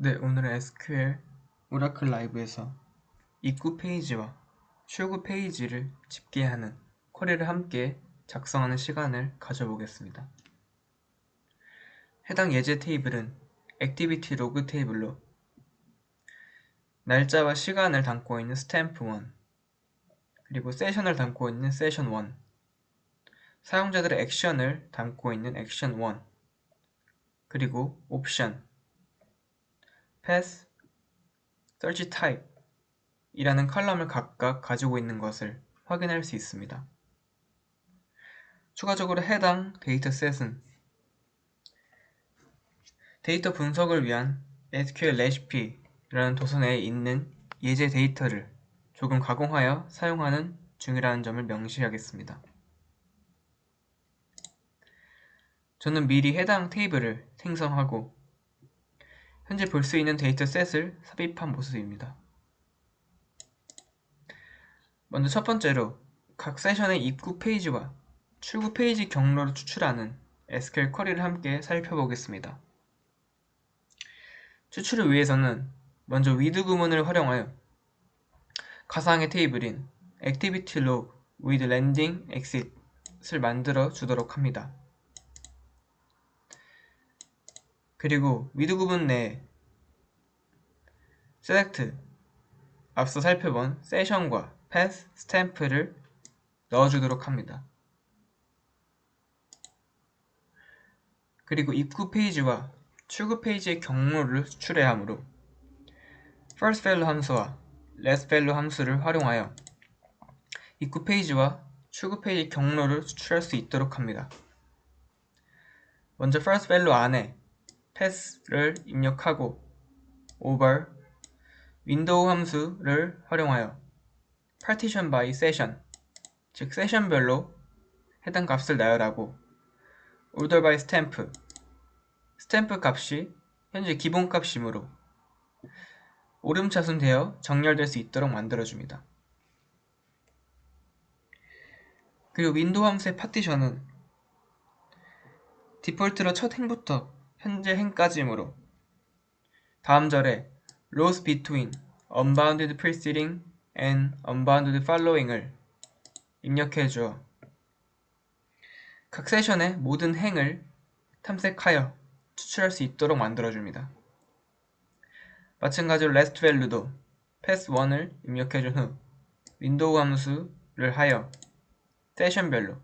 네, 오늘은 SQL 오라클 라이브에서 입구 페이지와 출구 페이지를 집계하는 쿼리를 함께 작성하는 시간을 가져보겠습니다. 해당 예제 테이블은 액티비티 로그 테이블로 날짜와 시간을 담고 있는 스탬프 1 그리고 세션을 담고 있는 세션 1 사용자들의 액션을 담고 있는 액션 1 그리고 옵션 path, search type 이라는 컬럼을 각각 가지고 있는 것을 확인할 수 있습니다. 추가적으로 해당 데이터셋은 데이터 분석을 위한 SQL 레시피라는 도서내에 있는 예제 데이터를 조금 가공하여 사용하는 중이라는 점을 명시하겠습니다. 저는 미리 해당 테이블을 생성하고 현재 볼 수 있는 데이터셋을 삽입한 모습입니다. 먼저 첫 번째로 각 세션의 입구 페이지와 출구 페이지 경로를 추출하는 SQL 쿼리를 함께 살펴보겠습니다. 추출을 위해서는 먼저 with 구문을 활용하여 가상의 테이블인 activity log with landing exit을 만들어 주도록 합니다. 그리고 with 구문 내에 select 앞서 살펴본 세션과 path 스탬프를 넣어주도록 합니다. 그리고 입구 페이지와 출구 페이지의 경로를 수출해야 하므로 first value 함수와 last value 함수를 활용하여 입구 페이지와 출구 페이지 경로를 수출할 수 있도록 합니다. 먼저 first value 안에 path를 입력하고 over 윈도우 함수를 활용하여 partition by session 즉 세션별로 해당 값을 나열하고 order by stamp 스탬프 값이 현재 기본 값이므로 오름차순되어 정렬될 수 있도록 만들어줍니다. 그리고 윈도우 함수의 파티션은 디폴트로 첫 행부터 현재 행까지이므로 다음 절에 rows between unbounded preceding and unbounded following을 입력해 주어 각 세션의 모든 행을 탐색하여 추출할 수 있도록 만들어줍니다. 마찬가지로 last value도 pass1을 입력해준 후 윈도우 함수를 하여 세션별로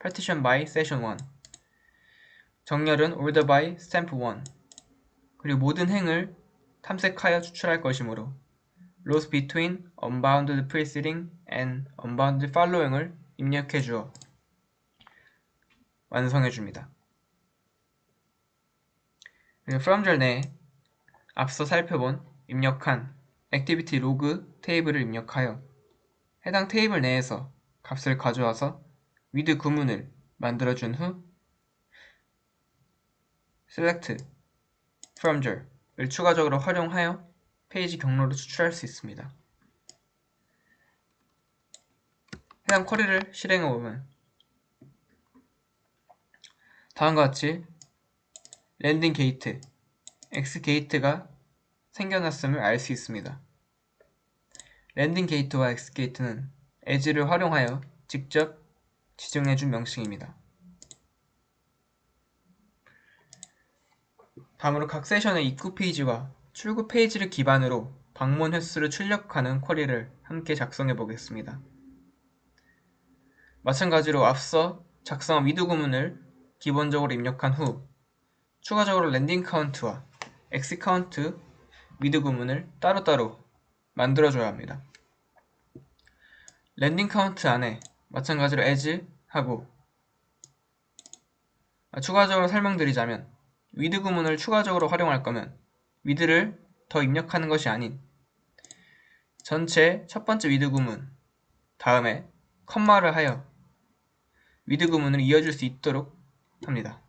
partition by session 1 정렬은 order by stamp 1 그리고 모든 행을 탐색하여 추출할 것이므로 rows between unbounded preceding and unbounded following을 입력해 주어 완성해 줍니다. from 절 내에 앞서 살펴본 입력한 액티비티 로그 테이블을 입력하여 해당 테이블 내에서 값을 가져와서 with 구문을 만들어준 후 select from 절을 추가적으로 활용하여 페이지 경로를 추출할 수 있습니다. 해당 쿼리를 실행해 보면 다음과 같이 랜딩 게이트, X 게이트가 생겨났음을 알 수 있습니다. 랜딩 게이트와 X 게이트는 에지를 활용하여 직접 지정해준 명칭입니다. 다음으로 각 세션의 입구 페이지와 출구 페이지를 기반으로 방문 횟수를 출력하는 쿼리를 함께 작성해 보겠습니다. 마찬가지로 앞서 작성한 위드 구문을 기본적으로 입력한 후 추가적으로 랜딩 카운트와 x 카운트 위드 구문을 따로따로 만들어줘야 합니다. 랜딩 카운트 안에 마찬가지로 as 하고 아, 추가적으로 설명드리자면 위드 구문을 추가적으로 활용할 거면 위드를 더 입력하는 것이 아닌 전체 첫 번째 위드 구문 다음에 컴마를 하여 위드 구문을 이어줄 수 있도록 합니다.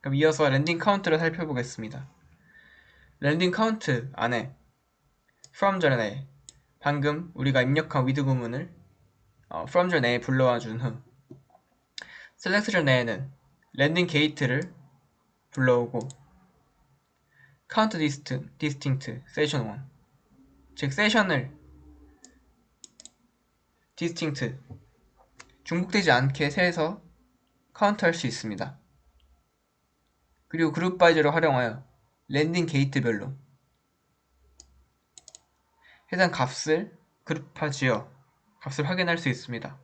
그럼 이어서 랜딩 카운트를 살펴보겠습니다. 랜딩 카운트 안에 from 전에 방금 우리가 입력한 with 구문을 어, from 전에 불러와 준후 select 전에는 랜딩 게이트를 불러오고 count dist, distinct session 1 즉 세션을 distinct 중복되지 않게 세서 카운트할 수 있습니다. 그리고 그룹 바이저를 활용하여 랜딩 게이트별로 해당 값을 그룹화지어 값을 확인할 수 있습니다.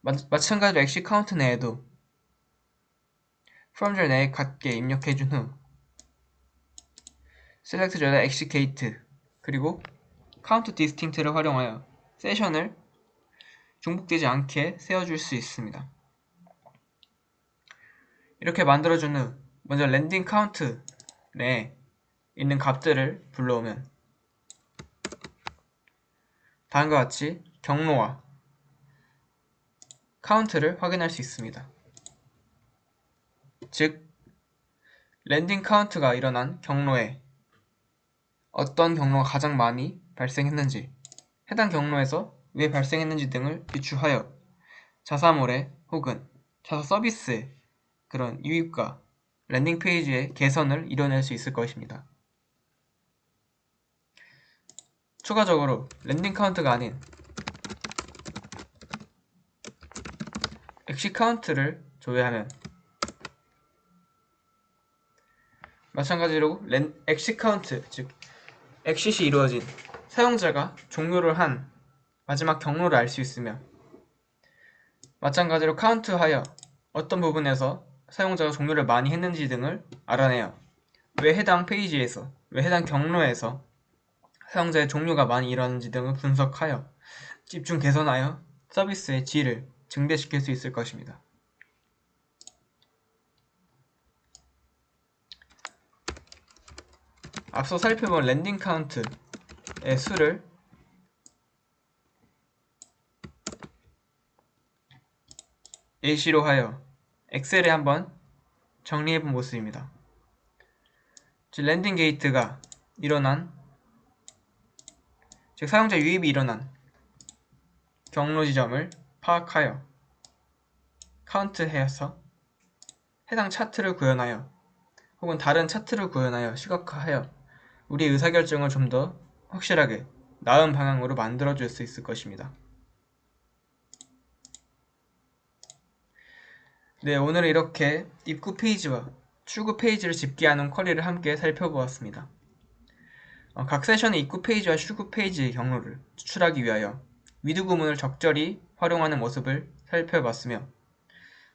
마, 마찬가지로 엑시 카운트 내에도 절 내에 같게 입력해준 후 select 엑시 게이트 그리고 count distinct를 활용하여 세션을 중복되지 않게 세워줄 수 있습니다. 이렇게 만들어준 후 먼저 랜딩 카운트 내에 있는 값들을 불러오면 다음과 같이 경로와 카운트를 확인할 수 있습니다. 즉, 랜딩 카운트가 일어난 경로에 어떤 경로가 가장 많이 발생했는지, 해당 경로에서 왜 발생했는지 등을 비추하여 자사몰에 혹은 자사 서비스에 그런 유입과 랜딩 페이지의 개선을 이뤄낼 수 있을 것입니다. 추가적으로 랜딩 카운트가 아닌 엑시 카운트를 조회하면 마찬가지로 랜, 엑시 카운트 즉 엑시시 이루어진 사용자가 종료를 한 마지막 경로를 알 수 있으며 마찬가지로 카운트하여 어떤 부분에서 사용자가 종료를 많이 했는지 등을 알아내요. 왜 해당 페이지에서, 왜 해당 경로에서 사용자의 종료가 많이 일어나는지 등을 분석하여 집중 개선하여 서비스의 질을 증대시킬 수 있을 것입니다. 앞서 살펴본 랜딩 카운트의 수를 예시로 하여 엑셀에 한번 정리해본 모습입니다. 즉 랜딩 게이트가 일어난 즉 사용자 유입이 일어난 경로 지점을 파악하여 카운트해서 해당 차트를 구현하여 혹은 다른 차트를 구현하여 시각화하여 우리의 의사결정을 좀 더 확실하게 나은 방향으로 만들어 줄 수 있을 것입니다. 네, 오늘은 이렇게 입구 페이지와 출구 페이지를 집계하는 쿼리를 함께 살펴보았습니다. 어, 각 세션의 입구 페이지와 출구 페이지의 경로를 추출하기 위하여 위드 구문을 적절히 활용하는 모습을 살펴봤으며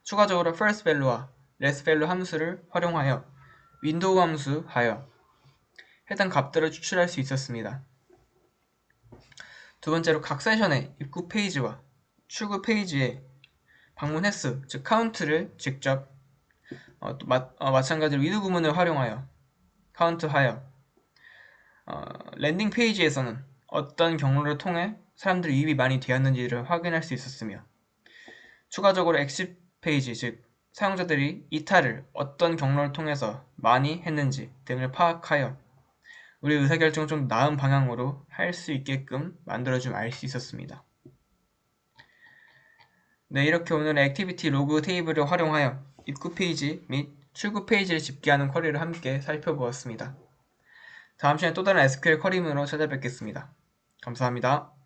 추가적으로 first value와 last value 함수를 활용하여 윈도우 함수 하여 해당 값들을 추출할 수 있었습니다. 두 번째로 각 세션의 입구 페이지와 출구 페이지의 방문 횟수, 즉 카운트를 직접 어, 또 마, 어, 마찬가지로 위드 구문을 활용하여 카운트하여 어, 랜딩 페이지에서는 어떤 경로를 통해 사람들이 유입이 많이 되었는지를 확인할 수 있었으며 추가적으로 엑시 페이지, 즉 사용자들이 이탈을 어떤 경로를 통해서 많이 했는지 등을 파악하여 우리 의사결정을 좀 나은 방향으로 할 수 있게끔 만들어주면 알 수 있었습니다. 네, 이렇게 오늘의 액티비티 로그 테이블을 활용하여 입구 페이지 및 출구 페이지를 집계하는 쿼리를 함께 살펴보았습니다. 다음 시간에 또 다른 SQL 쿼리문으로 찾아뵙겠습니다. 감사합니다.